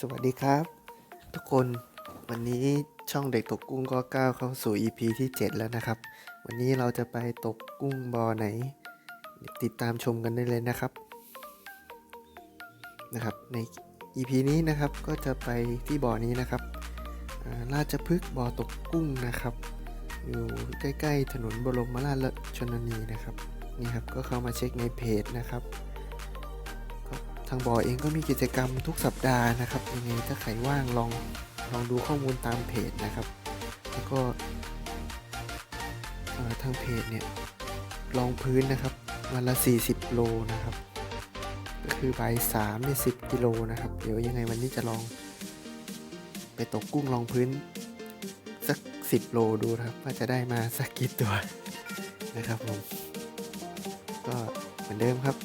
สวัสดีครับ ทุกคนวันนี้ช่องเด็กตกกุ้งก็ก้าวเข้าสู่ EP ที่ 7 แล้วนะครับ วันนี้เราจะไปตกกุ้งบอไหน ติดตามชมกันได้เลยนะครับนะครับใน EP นี้นะครับก็จะไปที่บ่อนี้นะครับราชพฤกษ์บ่อตกกุ้งนะครับ อยู่ใกล้ๆถนนบรมราชชนนีนะครับนี่ครับก็เข้ามาเช็คในเพจนะครับางบ่อเองก็มีกิจกรรมทุกสัปดาห์นะครับยังไงถ้าใครว่างลองลองดูข้อมูลตามเพจนะครับ แล้วก็ทางเพจเนี่ยลองพื้นนะครับวันละ 40 โลนะครับ ก็คือใบสามเนี่ยสิกิโลนะครับ เดี๋ยวยังไงวันนี้จะลอง ไปตกกุ้งลองพื้นสัก 10 โลดูครับ ว่าจะได้มาสักกี่ตัวนะครับผมก็เหมือนเดิมครับ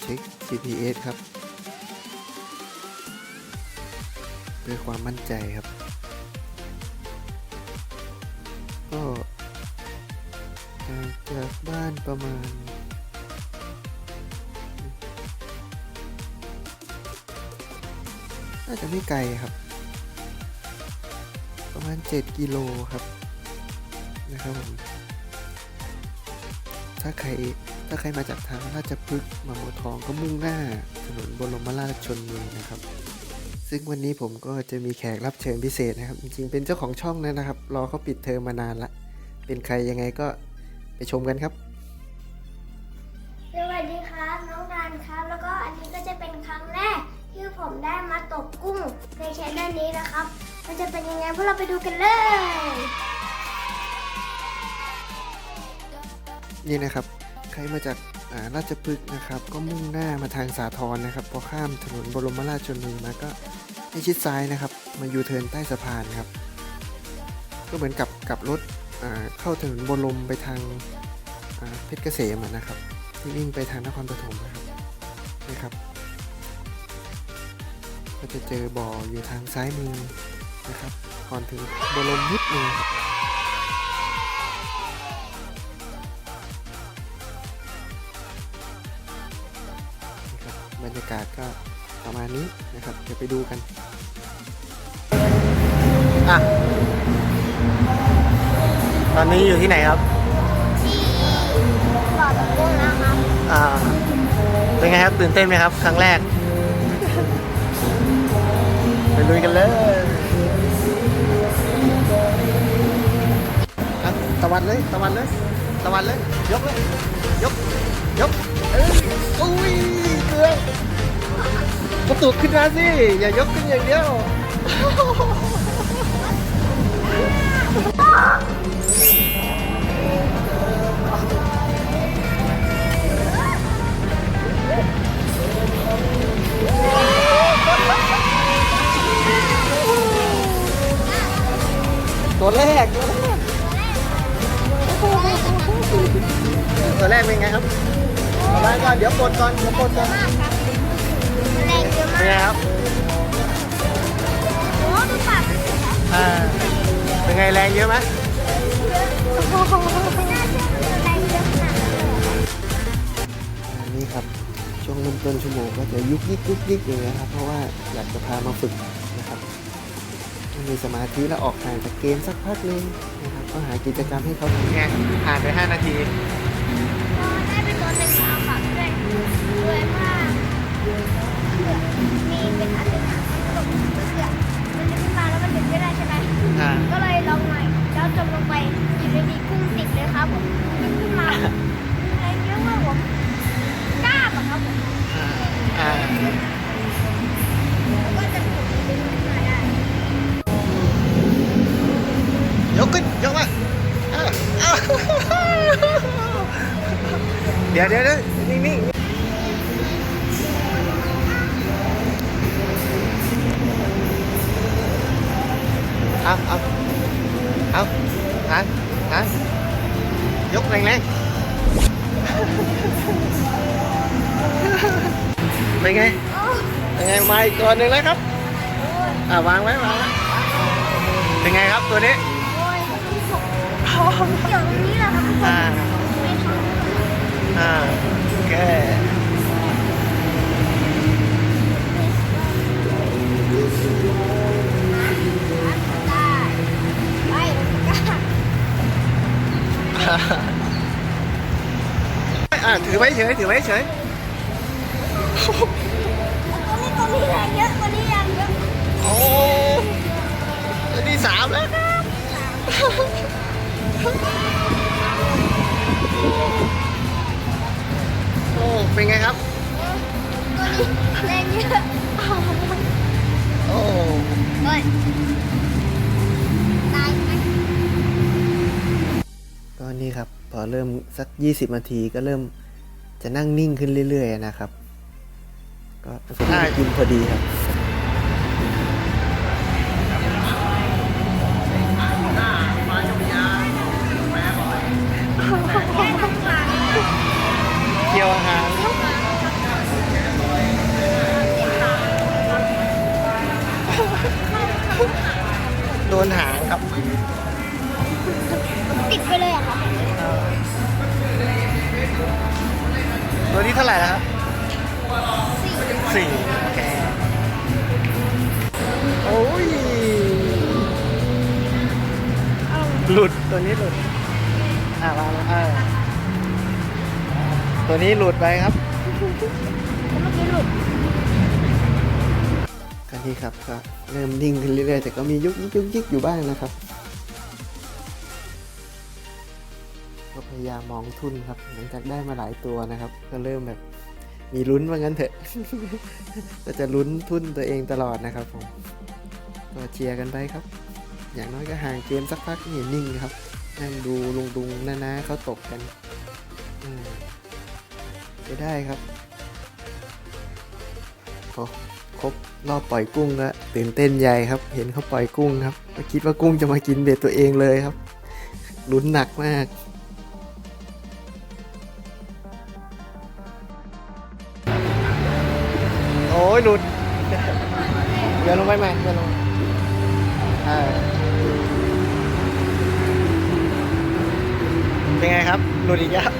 เช็ค GPS ครับ พื่อความมั่นใจครับ ก็จากบ้านประมาณน่าจะไม่ไกลครับ ประมาณ 7 กิโลครับนะครับผมถ้าใครถ้าใครมาจากทางราชพฤกษ์บางบัวทองก็มุ่งหน้าถนนบรมราชชนนีนะครับ ซึ่งวันนี้ผมก็จะมีแขกรับเชิญพิเศษนะครับ จริงๆเป็นเจ้าของช่องนะครับ รอเขาปิดเทอมมานานละ เป็นใครยังไงก็ไปชมกันครับ สวัสดีครับน้องนันครับ แล้วก็อันนี้ก็จะเป็นครั้งแรกที่ผมได้มาตกกุ้งในชแนลนี้นะครับ มันจะเป็นยังไงพวกเราไปดูกันเลย นี่นะครับ ใครมาจากอ่าราชพฤกษ์นะครับ ก็มุ่งหน้ามาทางสาทรนะครับ พอข้ามถนนบรมราชชนนีมาก็ ให้ชิดซ้ายนะครับ มายูเทิร์นใต้สะพานครับ ก็เหมือนกับกับรถเข้าถนนบรมไปทางาเพชรเกษมนะครับที่วิ่งไปทางนครปฐมนะครับนะครับ ก็จะเจอบ่ออยู่ทางซ้ายมือนะครับ ก่อนถึงบรมนิดนึงนะครับบรรยากาศก็ประมาณนี้นะครับ เดี๋ยวไปดูกัน อะ ตอนนี้อยู่ที่ไหนครับที่บ่อตกกุ้งนะครับอ่า เป็นไงครับ ตื่นเต้นไหมครับ ครั้งแรก ไปลุยกันเลยอะตะวันเลย ตะวันเลย ตะวันเลย ยกเลย ยก ยก เอ้ยอุ้ยเกลือกระตุกขึ้นมาสิ อย่ายกขึ้นอย่างเดียว ตัวแรกตัวแรก ตัวแรกเป็นไงครับตัวแรกก่อนเดี๋ยวกดก่อนเดี๋ยวกดก่อนมากครับแรงเยอะเป็นมากไงครับโอ้ดูปากมันสิครับอ่า เป็นไงแรงเยอะไหมไม่น่าเชื่อว่าแรงเยอะขนาดนั้นเลยอันนี้ครับช่วงเริ่มต้นชั่วโมงก็จะยุกยิกยุกยิกอย่างเงี้ยครับเพราะว่าอยากจะพามาฝึกนะครับให้มีสมาธิแล้วออกห่างจากเกมสักพักหนึงนะครับก็หากิจกรรมให้เขาทำไงผ่านไป 5 นาทีก็ได้เป็นตัวหนึ่งแล้วค่ะด้วยด้วยว่าเยกขึ้นยกมาเดี๋ยวเดี๋ยวเดี๋ยวนิ่งๆเอาเอาเอาหางหางยกแรงๆเป็นไงเป็นไงมาอีกตัวหนึ่งแล้วครับ อ่าวางไว้วางไว้เป็นไงครับตัวนี้ ท้องอย่างนี้แหละค่ะทุกคนอ่าอ่าโอเคอ่าถือไว้เฉยถือไว้เฉยตัวนี้ตัวนี้แรงเยอะตัวนี้แรงเยอะโอ้ตัวนี้สามแล้วครับ โอ้ เป็นไงครับ ตัวนี้แรงเยอะโอ้เฮ้ยตายไหมก็นี่ครับ พอเริ่มสัก 20นาทีก็เริ่มจะนั่งนิ่งขึ้นเรื่อย ๆ นะครับ ก็ได้กินพอดีครับ นหางครับ ติดไปเลยอะค่ะตัวนี้เท่าไหร่แล้วครับสี่สี่โอเคโอ้ย หลุดตัวนี้หลุด อ่ามาแล้วอ่าตัวนี้หลุดไปครับ เมื่อกี้หลุดกัน ที่ครับก็เริ่มนิ่งขึ้นเรื่อยๆ แต่ก็มียุกยิกยุกยิกอยู่บ้างนะครับ ก็พยายามมองทุนครับหลังจากได้มาหลายตัวนะครับ ก็เริ่มแบบมีลุ้นว่างั้นเถอะก็จะลุ้นทุนตัวเองตลอดนะครับผมก็เชียร์กันไปครับ อย่างน้อยก็ห่างเกมสักพักนี่นิ่งครับนั่งดูลุงดุงน้านาเขาตกกันอืมจะได้ครับโอ้ ครบรอบปล่อยกุ้งแล้วตื่นเต้นใหญ่ครับ เห็นเขาปล่อยกุ้งครับก็คิดว่ากุ้งจะมากินเบ็ดตัวเองเลยครับลุ้นหนักมากโอ้ยหลุดเดินลงไปไหมเดินลงเป็นไงครับหลุดอีกแล้ว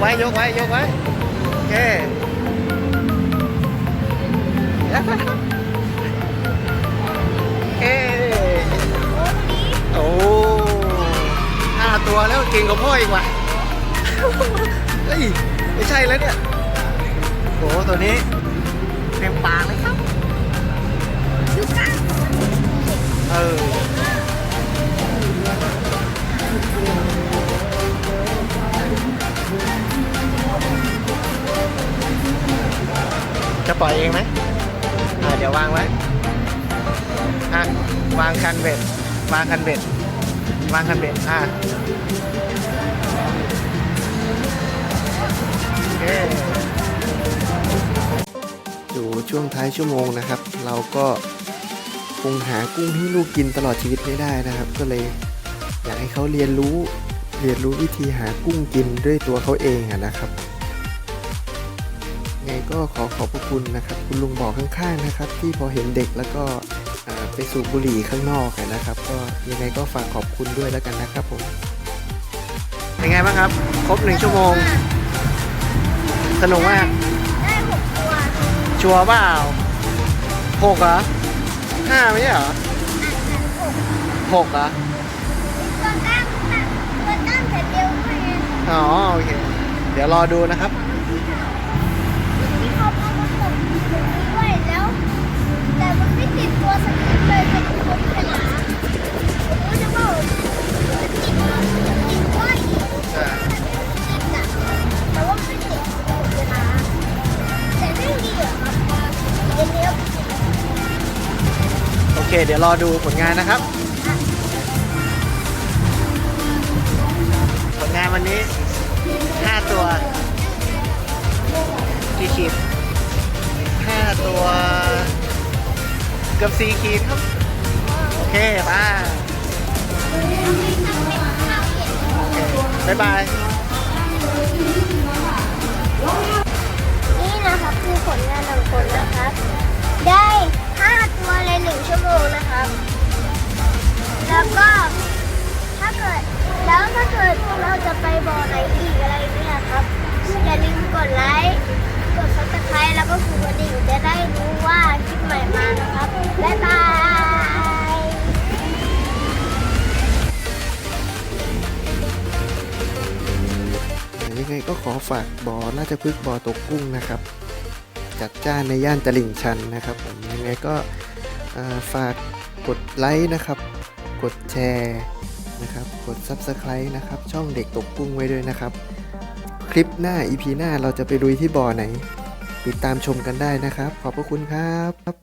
ไว้ ยกไว้ ยกไว้ โอเคเอโอ้ห้าตัวแล้วเก่งกว่าพ่ออีกว่ะเฮ้ย ไม่ใช่แล้วเนี่ยโอ้ตัวนี้เต็มปากเลยครับ เออ เองไหมอ่าเดี๋ยววางไว้อะวางคันเบ็ดวางคันเบ็ดวางคันเบ็ดอะโอเคอยู่ช่วงท้ายชั่วโมงนะครับ เราก็คงหากุ้งให้ลูกกินตลอดชีวิตไม่ได้นะครับ ก็เลยอยากให้เขาเรียนรู้เรียนรู้วิธีหากุ้งกินด้วยตัวเขาเองนะครับ ก็ขอขอบพระคุณนะครับ คุณลุงบอกข้างๆนะครับ ที่พอเห็นเด็กแล้วก็อ่าไปสูบบุหรี่ข้างนอกอะนะครับ ก็ยังไงก็ฝากขอบคุณด้วยแล้วกันนะครับผมเป็นไงบ้างครับ ครบหนึ่งชั่วโมง สนุกมาก ได้หกตัวชัวร์เปล่าหกเหรอห้าไม่ใช่เหรอหกเหรอตัวตั้งตัวตั้งแต่เดียวด้วยไงอ๋อโอเค เดี๋ยวรอดูนะครับ ตัวสกิปเลยเป็นคนขนาผมก็จะบอกมันติดมันติดว่าอีกใช่ติดอะแต่ว่าไม่ติดผมจะนะแต่ไม่ดีเหรอครับเดี๋ยวเนี้ยโอเค เดี๋ยวรอดูผลงานนะครับ ผลงานวันนี้ 5 ตัวกี่ขีด5ตัว เกือบ4ขีดครับ โอเคไป้าบ๊ายบาย นี่นะครับคือผลงานของคนนะครับ ได้ 5 ตัวใน1ชั่วโมงนะครับ แล้วก็ถ้าเกิดแล้วถ้าเกิดเราจะไปบ่อไหนอีกอะไรเนี่ยครับ อย่าลืมกดไลค์ กดซับสไครต์แล้วก็กดกระดิ่งจะได้รู้ว่าคลิปใหม่มานะครับ บ๊ายบายยังไงก็ขอฝากบ่อน่าจะพึกบ่อตกกุ้งนะครับ จัดจ้านในย่านตลิ่งชันนะครับผมยังไงก็ฝากกดไลค์นะครับ กดแชร์นะครับ กด Subscribe นะครับ ช่องเด็กตกกุ้งไว้ด้วยนะครับ คลิปหน้า EP หน้าเราจะไปลุยที่บ่อไหน ติดตามชมกันได้นะครับ ขอบพระคุณครับ